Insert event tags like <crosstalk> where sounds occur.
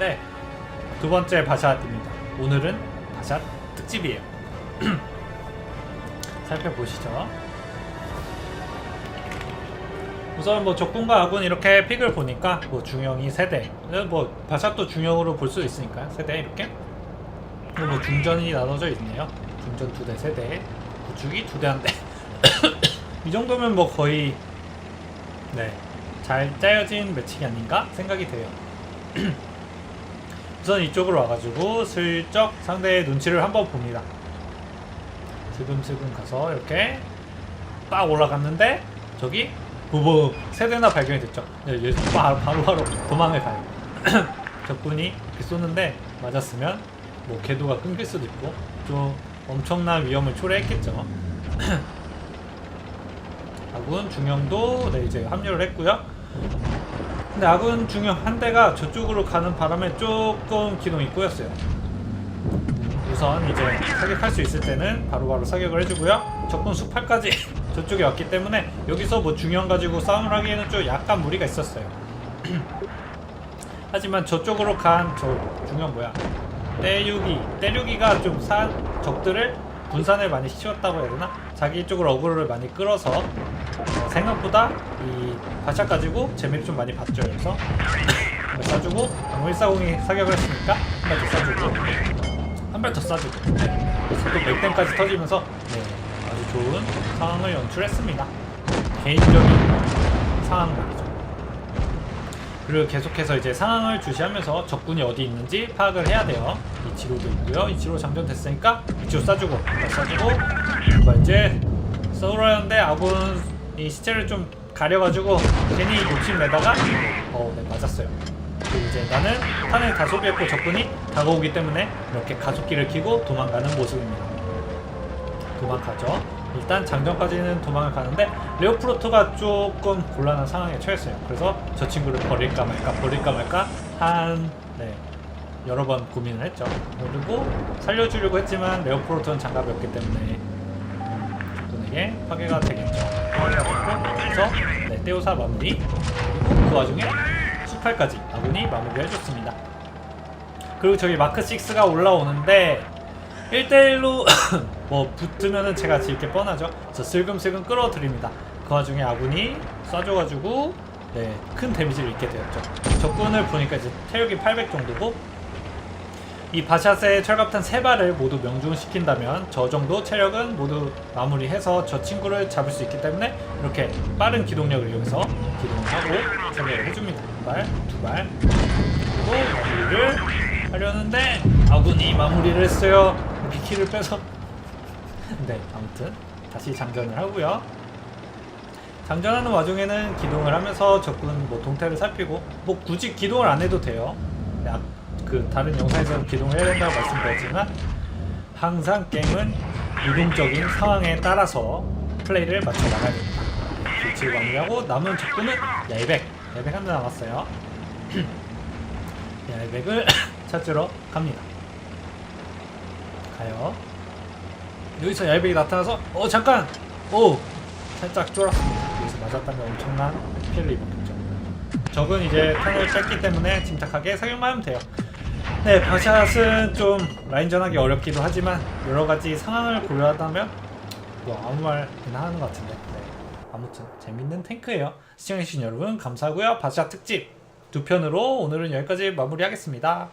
네. 두 번째 바샷입니다. 오늘은 바샷 특집이에요. <clears throat> 살펴보시죠. 우선 뭐 적군과 아군 이렇게 픽을 보니까 뭐 중형이 세대, 뭐 바샷도 중형으로 볼 수 있으니까 세대 이렇게. 뭐 중전이 나눠져 있네요. 중전 두 대, 세 대, 구축이 두 대, 한 대. <clears throat> 이 정도면 뭐 거의 네. 잘 짜여진 매칭이 아닌가 생각이 돼요. <clears throat> 우선 이쪽으로 와가지고 슬쩍 상대의 눈치를 한번 봅니다. 슬금슬금 가서 이렇게 빡 올라갔는데 저기 부부 세 대나 발견이 됐죠. 네, 여기서 바로 바로, 바로 도망을 가요. <clears throat> 적군이 쏘는데 맞았으면 뭐 궤도가 끊길 수도 있고 좀 엄청난 위험을 초래했겠죠. <clears throat> 아군 중형도 네, 이제 합류를 했고요. 근데 아군 중형 한 대가 저쪽으로 가는 바람에 조금 기동이 꼬였어요. 우선 이제 사격할 수 있을 때는 바로 바로 사격을 해주고요. 적군 수팔까지 <laughs> 저쪽에 왔기 때문에 여기서 뭐 중형 가지고 싸움을 하기에는 좀 약간 무리가 있었어요. <clears throat> 하지만 저쪽으로 간 저 중형 뭐야? 때류기 때류기가 좀 산 적들을 분산을 많이 시켰다고 해야 되나? 자기 쪽으로 어그로를 많이 끌어서 어, 생각보다 이 바샷 가지고 재미를 좀 많이 봤죠. 그래서 쏴주고 방금 140이 사격을 했으니까 한 발 더 쏴주고 한 발 더 쏴주고 그래서 또 맥댐까지 터지면서 네, 아주 좋은 상황을 연출했습니다. 개인적인 상황 말이죠. 그리고 계속해서 이제 상황을 주시하면서 적군이 어디 있는지 파악을 해야 돼요. 이치로도 있고요. 이치로 장전됐으니까 이치로 쏴주고 쏴주고 누가 이제 쏘으려 하는데 아군 이 시체를 좀 가려가지고 괜히 욕심 내다가 어, 네 맞았어요. 그리고 이제 나는 탄을 다 소비했고 적군이 다가오기 때문에 이렇게 가속기를 켜고 도망가는 모습입니다. 도망가죠. 일단 장전까지는 도망을 가는데 레오프로토가 조금 곤란한 상황에 처했어요. 그래서 저 친구를 버릴까 말까 버릴까 말까 한 네, 여러 번 고민을 했죠. 그리고 살려주려고 했지만 레오프로토는 장갑이 없기 때문에 적군에게 파괴가 되겠죠. 그래서 네, 떼오사 마무리 그리고 그 와중에 18까지 아군이 마무리를 해줬습니다. 그리고 저기 마크 6가 올라오는데 1대1로 <coughs> 뭐 붙으면은 제가 질 게 뻔하죠. 저 슬금슬금 끌어들입니다. 그 와중에 아군이 쏴줘가지고 네, 큰 데미지를 입게 되었죠. 적군을 보니까 이제 태력이 800 정도고 이 바샷의 철갑탄 세 발을 모두 명중시킨다면 저 정도 체력은 모두 마무리해서 저 친구를 잡을 수 있기 때문에 이렇게 빠른 기동력을 이용해서 기동을 하고 처리를 해줍니다. 한 발, 두 발, 그리고 마무리를 하려는데 아군이 마무리를 했어요. 비키를 빼서. <laughs> 네, 아무튼 다시 장전을 하고요. 장전하는 와중에는 기동을 하면서 적군 뭐 동태를 살피고 뭐 굳이 기동을 안 해도 돼요. 그 다른 영상에서는 기동을 해야 된다고 말씀드렸지만 항상 게임은 유동적인 상황에 따라서 플레이를 맞춰 나가야 됩니다. 길치를 마무리하고 남은 적군은 야이백, 야이백 한 대 남았어요. <clears throat> 야이백을 <clears throat> 찾으러 갑니다. 가요. 여기서 야이백이 나타나서 어 잠깐, 오 살짝 쫄았습니다. 여기서 맞았다면 엄청난 피해를 입었겠죠. 적은 이제 탄을 뺐기 때문에 침착하게 사격만 하면 돼요. 네, 바샷은 좀 라인 전하기 어렵기도 하지만 여러 가지 상황을 고려하다면 뭐 아무 말이나 하는 것 같은데. 네. 아무튼 재밌는 탱크예요. 시청해주신 여러분 감사하고요. 바샷 특집 두 편으로 오늘은 여기까지 마무리하겠습니다.